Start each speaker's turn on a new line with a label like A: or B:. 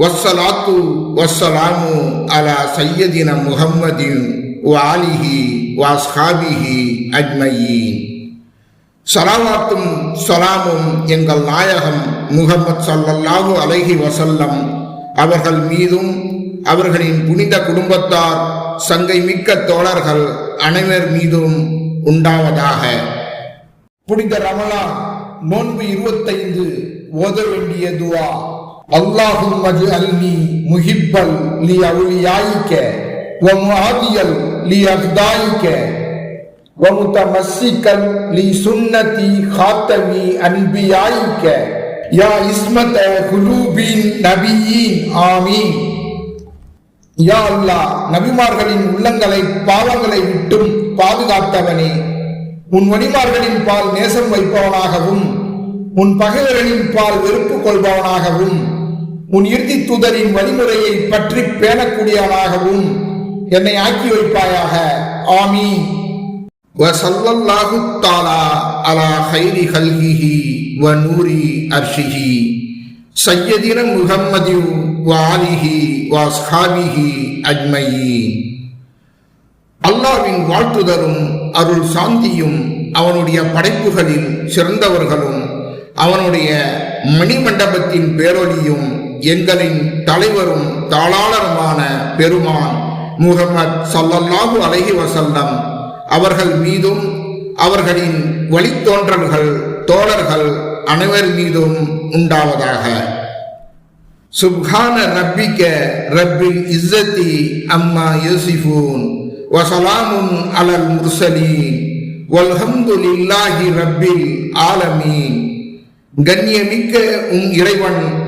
A: வஸ்ஸலாத்து வஸ்ஸலாமு அலா சையதின முஹம்மதின் வாலிஹி வாஸ்ஹாபிஹி அஜ்மயீன். சலாவாத்தும் சலாமும் எங்கள் நாயகம் முகமது சல்லல்லாஹு அலைஹி வசல்லம் அவர்கள் மீதும் அவர்களின் புனித குடும்பத்தார் சங்கை மிக்க தோழர்கள் அனைவர் மீதும் உண்டாவதாக. புனித ரமலான் நோன்பு இருபத்தைந்து ஓத வேண்டிய துவா. அல்லாஹும் மஜு அல்னி முஹிப்பல் லி அவுலியாயிக்க வ முஆதியல் லி அஃதாயிக்க வ முத்தமஸ்ஸிகல் லி சுன்னதி ஹாத்தமி அன்பியாயிக்க யா இஸ்மத குலூபின் நபியின் ஆமீன். யா அல்லாஹ் நபிமார்களின் உள்ளங்களை பாவங்களை விட்டும் பாதுகாத்தவனே. உன் வணிமார்களின் பால் நேசம் வைப்பவனாகவும் உன் பகைவர்களின் பால் வெறுப்பு கொள்பவனாகவும் உன் இறுதி தூதரின் வழிமுறையை பற்றி பேணக்கூடியவனாகவும் என்னை ஆக்கி வைப்பாயாக. ஆமி வசல்லல்லாஹு தாலா அலா ஹைரி ஹல்கிஹி வ நூரி அர்ஷிஹி சையதின முஹம்மதி வாலிஹி வாஸ்ஹாபிஹி அஜ்மயி அல்லாவின் வாழ்த்துதரும் அருள் சாந்தியும் அவனுடைய படைப்புகளில் சிறந்தவர்களும் அவனுடைய மணிமண்டபத்தின் பேரொலியும் எங்களின் தலைவரும் தாளாளருமான பெருமான் முகமது சல்லல்லாஹு அலஹி வசல்லம் அவர்கள் மீதும் அவர்களின் வழித்தோன்றல்கள் தோழர்கள் அனைவர் மீதும் உண்டாவதாக. சுப்ஹான ரப்பிக்க ரப்பில் இஸ்ஸத்தி அம்மா யோசிஃபூன். வசலாமுன் அலல் முர்சலீன். வல்ஹம்துலில்லாஹி ரப்பில் ஆலமீன். கண்ணியமிக்க உன் இறைவன்